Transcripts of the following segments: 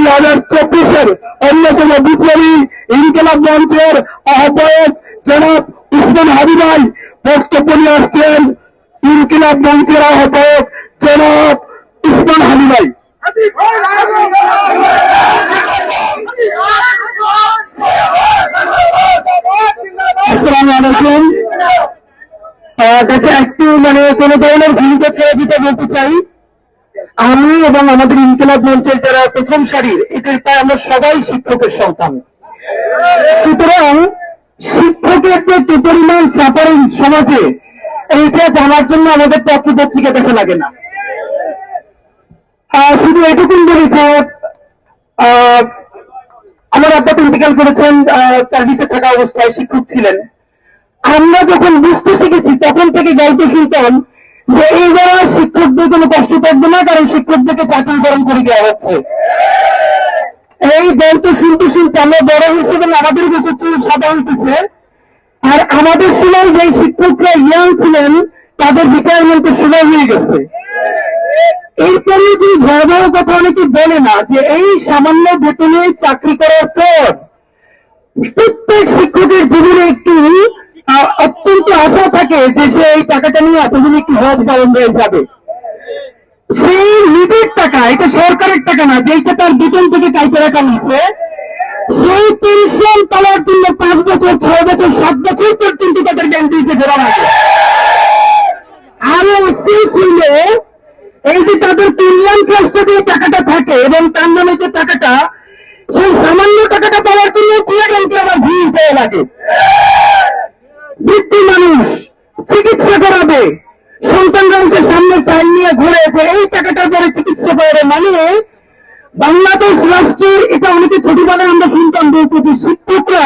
দুই হাজার চব্বিশের অন্যতম বিপ্লবী ইনকেলাব মঞ্চের আহ্বায়ক জনাব উসমান হাবিবাই বক্তব্য নিয়ে আসছেন ইনকিলাব মঞ্চের আহ্বায়ক জনাব উসমান হাবিবাই একটু মানে কোনো ধরনের ভূমিকা ছেড়ে দিতে বলতে চাই। আমি এবং আমাদের ইনকিলাব মঞ্চের যারা প্রথম সারির এটার প্রায় আমরা সবাই শিক্ষকের সন্তান। সুতরাং শিক্ষকের যে কি পরিমাণ সাফারিং সমাজে, এইটা জানার জন্য আমাদের পত্র পত্রিকা দেখা লাগে না। শুধু এটুকুন বলি যে আমার আব্বা ইন্টিকাল করেছেন সার্ভিসে থাকা অবস্থায় শিক্ষক ছিলেন। আমরা যখন বুঝতে শিখেছি, তখন থেকে গল্প শুনতাম যে এই যারা শিক্ষকদের কোনো কষ্ট থাকবে না, কারণ শিক্ষকদেরকে চাকরিকরণ করে দেওয়া হচ্ছে। এই গল্প শুনতে শুনতে আমরা বড় হয়েছে এবং আমাদের কাছে সাদা হইতেছে আর আমাদের সময় যে শিক্ষকরা ইয়াং ছিলেন, তাদের রিটায়ারমেন্টের সময় হয়ে গেছে। এরপরে যে ভয়াবহ কথা অনেকে বলে না, যে এই সামান্য বেতনে চাকরি করার পর প্রত্যেক থাকে যে সে এই টাকাটা নিয়ে এতদিন একটু হজ পালন হয়ে যাবে? সেই নিজের টাকা, এটা সরকারের টাকা না যেটা তার বেতন থেকে কাইতে রাখা হয়েছে, সেই পেনশন পাওয়ার জন্য পাঁচ বছর, ছয় বছর, সাত বছর পর্যন্ত তাদের দিতে ধরা লাগে আরও অস্থির ছিল, এই যে তাদের কল্যাণ ট্রাস্টে যে টাকাটা থাকে এবং তার নামে যে টাকাটা, সেই সামান্য টাকাটা পাওয়ার জন্য কুড়ে ব্যাংকে আমার হয়ে লাগে। বৃদ্ধ মানুষ চিকিৎসা করাবে। সন্তানরা এসে সামনে চাল নিয়ে ঘুরে যে এই টাকাটার পরে চিকিৎসা করাবে মানে বাংলাদেশ রাষ্ট্রের এটা অনেকে ছোটবেলায় আমরা শুনতাম বলতো যে শিক্ষকরা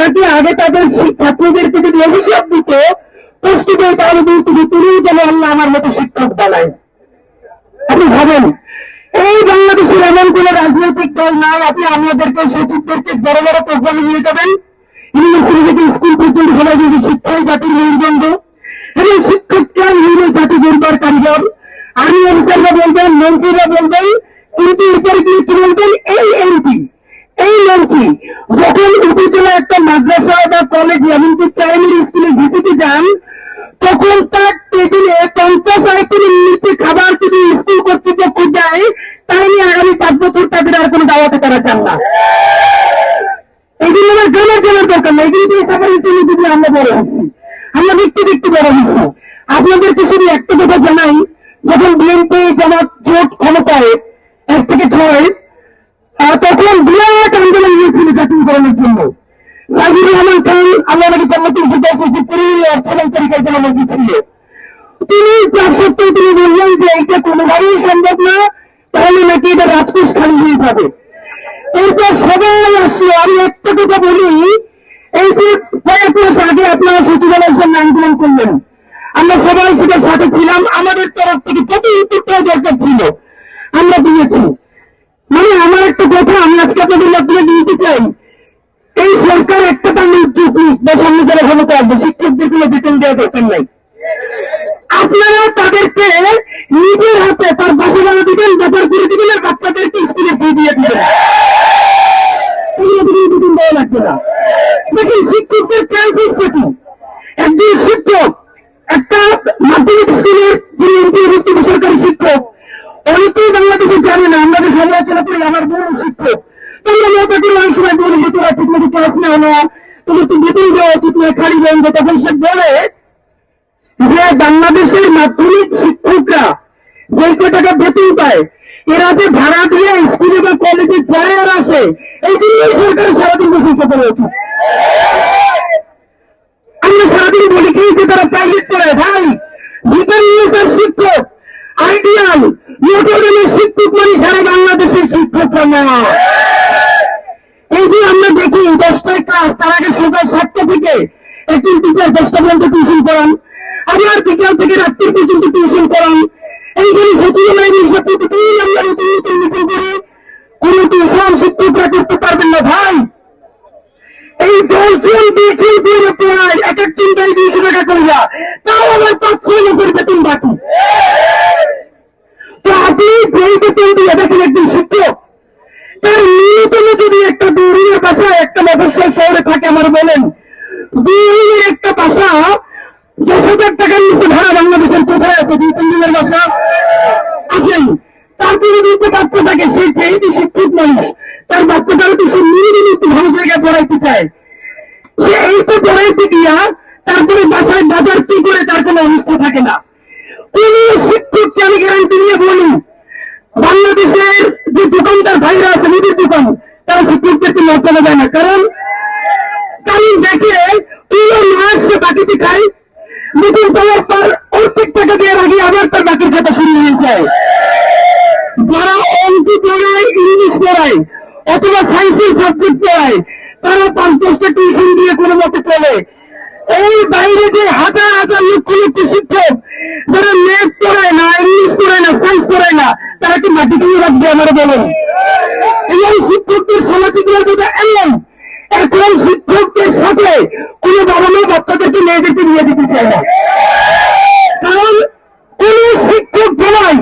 নাকি আগে তাদের ছাত্রদেরকে যদি অভিশাপ দিত, কষ্ট করে তাহলে বলতো যে তুমি যেন আল্লাহ আমার মতো শিক্ষক বানায়। আপনি ভাবেন, এই বাংলাদেশের এমন কোন রাজনৈতিক দল নাই, আপনি আমাদেরকে সচিবদেরকে বড় বড় প্রোগ্রামে নিয়ে যাবেন? যখন উপজেলা একটা মাদ্রাসা বা কলেজে এমনকি প্রাইমারি স্কুলে ভিজিটে যান, তখন তার খাবার যদি স্কুল কর্তৃপক্ষ দেয়, তাহলে আগামী পাঁচ বছর তাদের আর কোনো দাওয়াতে তারা চান না। আমার জানার জানার দরকার নেই। দিয়ে সাফারি হিসেবে যদি আমরা বড় হচ্ছি আমরা দেখতে দেখতে বড় হচ্ছি আপনাদেরকে শুধু একটা কথা জানাই যখন বিএনপি জামাত জোট ক্ষমতায় এক থেকে আহ, তখন বিরাট আন্দোলন হয়েছিল জাতীয়করণের জন্য। সাইদুর রহমান খান আল্লাহ নবী কর্মতুল সুদাসি পরিবার অর্থনৈতিক পরিকল্পনা মন্ত্রী ছিল তিনি তার সত্ত্বেও তিনি বললেন যে এটা কোনোভাবেই সম্ভব না তাহলে নাকি এটা রাজকোষ খালি হয়ে যাবে। এরপর সবাই আসলো আমি একটা কথা বলি, এই যে কয়েক মাস আগে আপনারা সচিবালয়ের সামনে আন্দোলন করলেন। আমরা সবাই সেটার সাথে ছিলাম, আমাদের তরফ থেকে যত উত্তরটাও দরকার ছিল, আমরা দিয়েছি। মানে আমার একটা কথা, আমি আজকে আপনাদের মাধ্যমে দিতে চাই, এই সরকার একটা তার উদ্যোগ বা সামনে যারা ক্ষমতা আসবে শিক্ষকদের কোনো বেতন দেওয়া দরকার নাই। আপনারা তাদেরকে নিজের হাতে তার বাসা ভাড়া দিবেন ব্যাপার করে দিবেন আর বাচ্চাদেরকে স্কুলে ফি দিয়ে দিবেন কোনো দিনের বেতন দেওয়া লাগবে না দেখুন শিক্ষকদের ক্রাইসিস কি একজন শিক্ষক একটা মাধ্যমিক স্কুলের যিনি অন্তর্ভুক্ত বেসরকারি শিক্ষক অনেকেই বাংলাদেশে জানে না, আমরা সমালোচনা করি আমার বড় শিক্ষক। তোমরা মতো অনেক সময় বলি, যে ঠিক মতো ক্লাস নেও না তো বেতন দেওয়া উচিত নয় খালি বন্ধ তখন সে বলে, যে বাংলাদেশের মাধ্যমিক শিক্ষকরা যে টাকা বেতন পায়, এরা যে ভাড়া দিয়ে স্কুলে বা কলেজে পড়ে আর আসে, এই জন্যই সরকারের সারাদিন করা উচিত আমরা সারাদিন বলি কি যে তারা প্রাইভেট পড়ে ভাই ভিকারিয়াসের শিক্ষক আইডিয়াল মোটরের শিক্ষক মানে সারা বাংলাদেশের শিক্ষকরা না এই যে আমরা দেখি, দশটায় ক্লাস তার আগে সকাল সাতটা থেকে একজন টিচার দশটা পর্যন্ত টিউশন করান আবার বিকাল থেকে রাত্রি পর্যন্ত টিউশন করান এইখানে সচিবালয়ের হিসাব প্রতিদিন আমরা নতুন নতুন নতুন করে। কোন টিউশন শিক্ষকরা করতে পারবেন না ভাই। এই দশজন দুইজন দিয়ে প্রায় এক একজন দেয় দুইশো টাকা করিয়া তাও আবার পাঁচ ছয় মাসের বেতন বাকি। তো আপনি যেই বেতন দিয়ে দেখেন একজন একটা দুরিনের বাসা একটা মফস্বল শহরে থাকে, আমার বলেন। দুরিনের একটা বাসা দশ হাজার টাকার নিচে ভাড়া বাংলাদেশের কোথায় আছে? দুই, তিন দিনের বাসা আসেন তার যদি দুটো বাচ্চা থাকে সে যেহেতু শিক্ষিত মানুষ, তার তো সে নিরিবিলি একটু ভালো জায়গায় পড়াইতে চায়। সে এই তো পড়াইতে গিয়া তারপরে বাসায় বাজার কি করে, তার কোনো অবস্থা থাকে না। কোন শিক্ষককে আমি গ্যারান্টি নিয়ে বলি বাংলাদেশের যে দোকানদার ভাইরা আছে, মুদির দোকান, তারা শিক্ষকদেরকে লজ্জা দেয় না। কারণ কারণ দেখে পুরো মাস সে বাকিতে খায়, নতুন পাওয়ার পর অর্ধেক টাকা দেওয়ার আগে আবার তার বাকির খাতা শুরু হয়ে যায়। যারা অঙ্ক পড়ায়, ইংলিশ পড়ায়, অথবা সায়েন্সের সাবজেক্ট পড়ায়, তারা পাঁচ দশটা টিউশন দিয়ে কোনো মতে চলে। এই বাইরে যে হাজার হাজার লক্ষ লক্ষ শিক্ষক যারা ম্যাথ পড়ায় না, ইংলিশ পড়ায় না সায়েন্স পড়ায় না, তারা কি মাটি কিনে রাখবে আমার বলেন এই শিক্ষকদের সামাজিক মর্যাদা এমন, এখন শিক্ষকদের সাথে কোনো বাবা মা বাচ্চাদেরকে মেয়েদেরকে নিয়ে দিতে চায় না। কারণ কোন শিক্ষক বলাই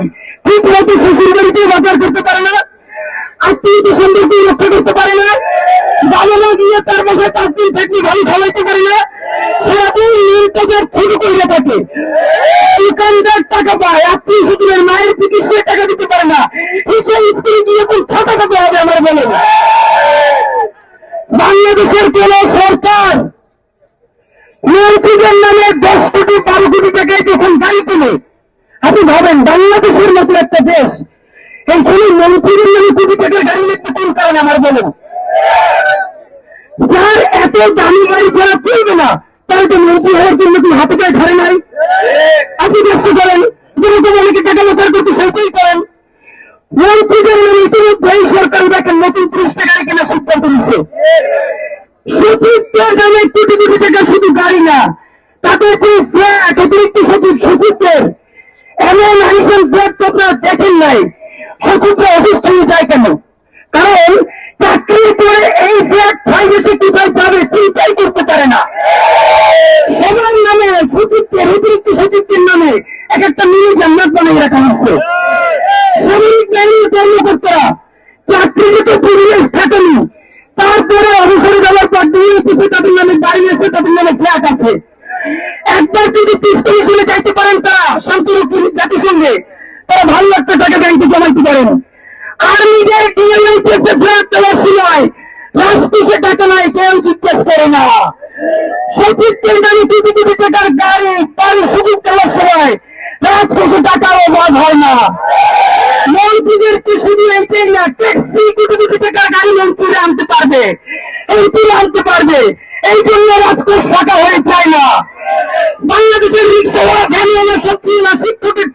ঠিক মতো শ্বশুর বাড়িতে বাজার করতে পারে না, আত্মীয় সম্পর্ক রক্ষা করতে পারে না, বাবা মা গিয়ে তার বাসায় পাঁচ দিন থাকলে ভালো খাওয়াইতে পারে না সারাদিন নীল থাকে দোকানদার টাকা পায়। আত্মীয় স্বজনের মায়ের চিকিৎসায় টাকা দিতে পারে না। হিসাব স্কুলে গিয়ে কোন খাতা খাতে হবে আমার বলে বাংলাদেশের কোন সরকার মন্ত্রীদের নামে দশ কোটি, বারো কোটি টাকায় যখন গাড়ি তোলে। আপনি ভাবেন, বাংলাদেশের মতো একটা দেশ এইখানে মন্ত্রীদের নামে কোটি টাকার গাড়ি লিখতে কোন কারণে আমার বলেন যার এত দামি গাড়ি ছাড়া চলবে না তার মন্ত্রী হওয়ার জন্য কি হাতে পায়ে ধরে নাই আপনি ব্যস্ত করেন যেরকম অনেকে টাকা প্রচার করতে সেটাই করেন। মন্ত্রীদের নামে সরকার দেখেন নতুন পুরস্কার গাড়ি সিদ্ধান্ত নিচ্ছে সচিবদের নামে কোটি কোটি টাকা শুধু গাড়ি না তাদের যে ফ্ল্যাট অতিরিক্ত সচিব সচিবদের এমন আইসন ফ্ল্যাট তো আপনারা দেখেন নাই। সচিবরা অসুস্থ হয়ে যায় কেন? কারণ চাকরির পরে এই ফ্ল্যাট প্রাইভেসি কোথায় যাবে চিন্তাই করতে পারে না। সবার নামে সচিবদের অতিরিক্ত সচিবদের নামে এক একটা মিনি জান্নাত বানিয়ে রাখা হচ্ছে। সামরিক বাহিনীর কর্মকর্তারা চাকরিগত পরিবেশ থাকেনি। তারপরে অবসরে যাওয়ার পর দিয়ে কিছু তাদের নামে বাড়ি আছে তাদের নামে ফ্ল্যাট আছে। একবার যদি পিস্তল চলে যাইতে পারেন তারা শান্তিরক্ষী জাতিসংঘে, তারা ভালো একটা টাকা ব্যাংকে জমাইতে পারেন। আর্মিদের ডিএলআইটিএসে ফ্ল্যাট দেওয়ার সময় রাষ্ট্রীয় টাকা নাই, কেউ জিজ্ঞেস করে না। টাকার গাড়ি, তার সুযোগ দেওয়ার সময় টাকার হয় না। মন্ত্রীদের কি শুধু এইটাই না, ট্যাক্সি টাকার গাড়ি মন্ত্রীরা আনতে পারবে এইটি আনতে পারবে। এই জন্য ফাঁকা হয়ে যায় না। বাংলাদেশের রিক্সাওয়ালা ভ্যানওয়ালা সত্যি না শিক্ষকের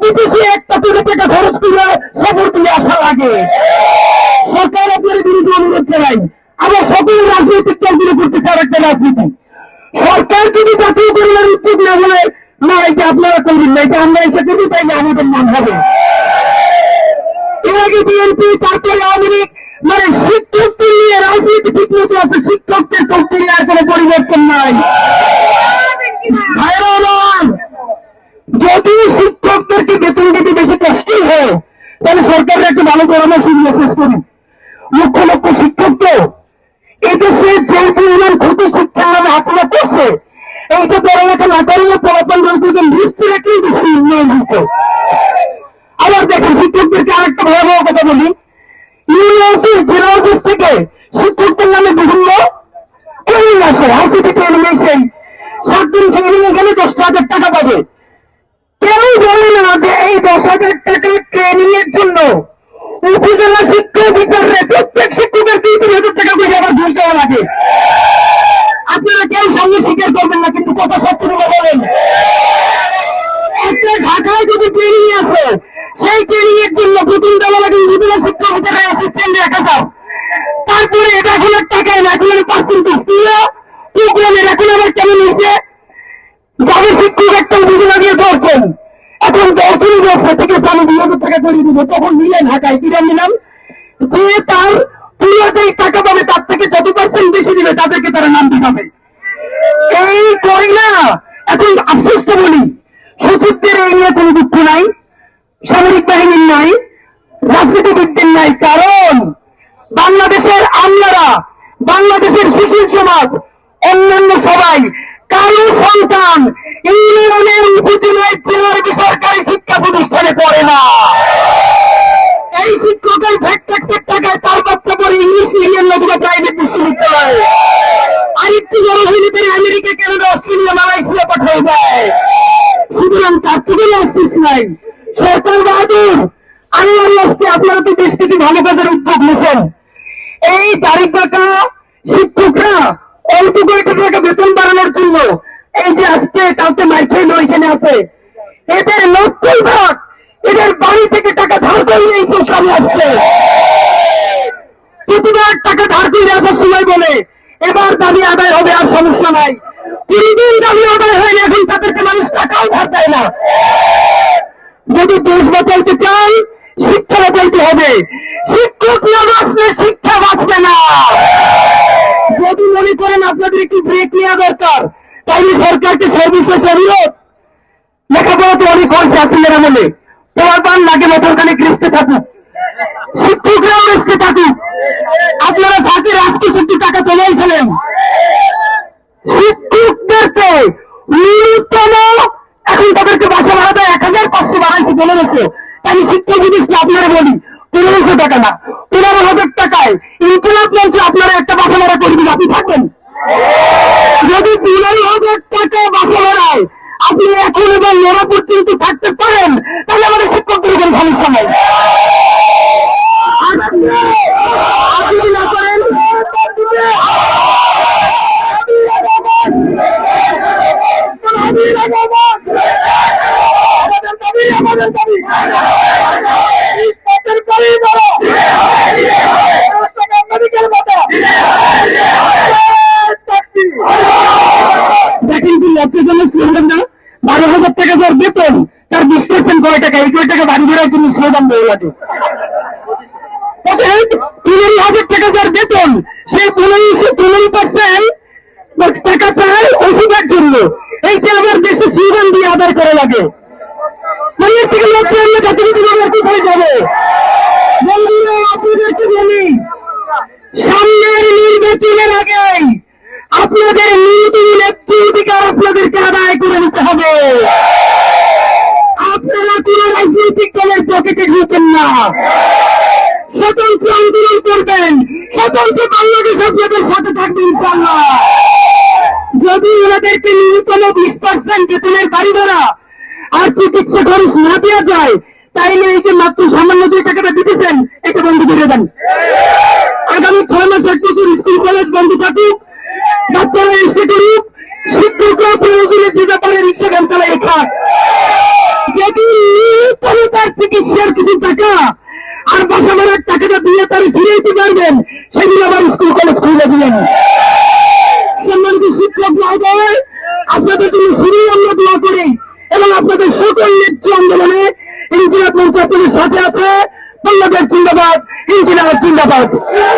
বিদেশে একটা কোটি টাকা খরচ করে সফর তুলে আসা লাগে। সরকার আপনার বিরুদ্ধে অনুরোধ জানাই। আবার সকল রাজনৈতিক দলগুলো করতে চার একটা রাজনীতি। সরকার যদি জাতীয় পরিবার উদ্যোগ না বলে না, এটা আপনারা করবেন না, এটা আমরা এসে করব তাই আমাদের নাম হবে। এর আগে বিএনপি, তারপরে আওয়ামী লীগ মানে শিক্ষকদের নিয়ে রাজনীতি ঠিক মতো আছে, শিক্ষকদের করতে আর কোনো পরিবর্তন নাই। ভাইরা যদি শিক্ষকদেরকে বেতন দিতে বেশি কষ্টই হয়, তাহলে সরকারের একটা ভালো পরামর্শ দিয়ে শেষ করি লক্ষ লক্ষ শিক্ষক তো, এদেশে যে পরিমাণ ক্ষতি শিক্ষার নামে হাসিনা করছে, এইটা পড়ালেখা না করলে পড়াতন রয়েছে লিস্ট রেখেই বেশি উন্নয়ন হতো আবার দেখেন, শিক্ষকদেরকে আরেকটা ভয়াবহ কথা বলি। ইউনিভার্সিটির জেলা অফিস থেকে শিক্ষকদের নামে বিভিন্ন ট্রেনিং আসে আইসিটি ট্রেনিং সেই সাত দিন ট্রেনিং গেলে দশ হাজার টাকা পাবে। কেউ বলে না যে এই দশ হাজার টাকা ট্রেনিং এর জন্য? উপজেলা শিক্ষা অফিসারে প্রত্যেক শিক্ষকের তিন তিন হাজার টাকা করে আবার ঘুষ দেওয়া লাগে। আপনারা কেউ সঙ্গে স্বীকার করবেন না, কিন্তু কথা সত্য বলেন। একটা ঢাকায় যদি ট্রেনিং আছে সেই ট্রেনিং এর জন্য বেতন দেওয়া লাগে উপজেলা শিক্ষা অফিসারের অ্যাসিস্ট্যান্ট রাখা যাও তারপরে এটা এখন টাকা দেখায় না, এখন পার্সেন্টেজ দিয়ে প্রোগ্রামের এখন আবার কেমন হয়েছে যাদের শিক্ষক একটা উপজেলা দিয়ে ধরছেন এখন দর্শনী ব্যবসা থেকে আমি দুই হাজার টাকা করে দিব, তখন নিলেন ঢাকায় কিনে নিলাম। যে তার পুরোটাই টাকা পাবে, তার থেকে যত পার্সেন্ট বেশি দিবে, তাদেরকে তারা নাম দেখাবে। এই করি না এখন আফসোসটা বলি, সচিবদের এই নিয়ে কোনো দুঃখ নাই, সামরিক বাহিনীর নাই, রাজনীতিবিদদের নাই, কারণ বাংলাদেশের আমলারা, বাংলাদেশের শিশু সমাজ, অন্যান্য সবাই, কারও সন্তান ইউনিয়নের উপজেলায় জেলার বেসরকারি শিক্ষা প্রতিষ্ঠানে পড়ে না। এই শিক্ষকের ভ্যাট টাকায় তার বাচ্চা পড়ে ইংলিশ মিডিয়াম নতুবা প্রাইভেট বিশ্ববিদ্যালয়ে। আরেকটু বড় হইলে আমেরিকা, কানাডা, অস্ট্রেলিয়া, মালয়েশিয়া পাঠাই দেয় সুতরাং তার থেকে আফসোস নাই। সরকার বাহাদুর আল্লাহর রাস্তে আপনারা তো বেশ কিছু ভালো কাজের উদ্যোগ নিয়েছেন। এই তারিখ শিক্ষকরা অল্প কয়েকটা টাকা বেতন বাড়ানোর জন্য এই যে আজকে কালকে মাইকেল ওইখানে আছে, এদের নব্বই ভাগ এদের বাড়ি থেকে টাকা ধার করে এই সামনে আসছে। প্রতিবার টাকা ধার করে আসার সময় বলে, এবার দাবি আদায় হবে আর সমস্যা নাই। তিনদিন দাবি আদায় হয়নি এখন তাদেরকে মানুষ টাকাও ধার দেয় না। যদি দেশ বাঁচাইতে চাই, শিক্ষা বাঁচাইতে হবে। শিক্ষক না বাঁচলে শিক্ষা বাঁচবে না। যদি মনে করেন আপনাদের একটু ব্রেক তাইলে সরকারকে সর্বশেষ অনুরোধ লেখাপড়া তো করছে আসলে আমলে পান লাগে মতরখানে কৃষ্ণে থাকুক। শিক্ষকরাও রেস্টে থাকুক। আপনারা থাকে রাষ্ট্র শক্তি টাকা চলেই ফেলেন শিক্ষকদেরকে ন্যূনতম এখন তাদেরকে বাসা ভাড়া দেয় এক হাজার পাঁচশো বাড়াইছে পনেরোশো। আমি শিক্ষক যদি আপনারা বলি, পনেরোশো টাকা না, পনেরো হাজার টাকায় ইনকুলাব মঞ্চে আপনারা একটা বাসা ভাড়া করে আপনি থাকেন। যদি পনেরো হাজার টাকা বাসা ভাড়ায় আপনি এখন এবং নোরা পর্যন্ত থাকতে পারেন, তাহলে আমাদের শিক্ষকদের উপর সমস্যা নাই আপনি না করেন। আমাদের দাবি ইস্পাতের দাবি বড় মেডিকেল মতো দেখেন কি লক্ষ্যজনক স্লোগান না বারো হাজার টাকা যার বেতন তার বিশ পার্সেন্ট কয় টাকা এই কয় টাকা বাড়ি বেড়ার জন্য স্লোগান দেওয়া লাগে অতএব পনেরো হাজার টাকা বেতন সেই পনেরো পনেরো পার্সেন্ট টাকা চায় ওষুধের জন্য। এই যে আমার দেশে স্লোগান দিয়ে আদায় করা লাগে। আপনাদের নীতি নেত্রী অধিকার আপনাদেরকে আদায় করে নিতে হবে। আপনারা কোন রাজনৈতিক দলের পকেটে ঢুকেন না। স্বতন্ত্র আন্দোলন করবেন। স্বতন্ত্র বাংলাদেশ আপনাদের সাথে থাকবে ইনশাল্লাহ যদি ওনাদেরকে ন্যূনতম বিশ পার্সেন্ট বেতনের বাড়ি ভাড়া আর চিকিৎসা খরচ না দেওয়া যায়, তাইলে এই যে মাত্র সামান্য যে টাকাটা দিতেছেন, এটা বন্ধ করে দেন। আগামী ছয় মাস এক স্কুল, কলেজ বন্ধ থাকুক বাচ্চারা এসে করুক প্রয়োজনে যে ব্যাপারে রিক্সা ভ্যান চালাই খাক যদি ন্যূনতম তার চিকিৎসার কিছু টাকা আর বাসা ভাড়ার টাকাটা দিয়ে তার ফিরে দিতে পারবেন সেদিন আবার স্কুল কলেজ খুলে দিলেন সম্মানিত শিক্ষক মহোদয় আপনাদের জন্য শুরু আমরা দোয়া করি এবং আপনাদের সকল নেত্রী আন্দোলনে ইনকিলাব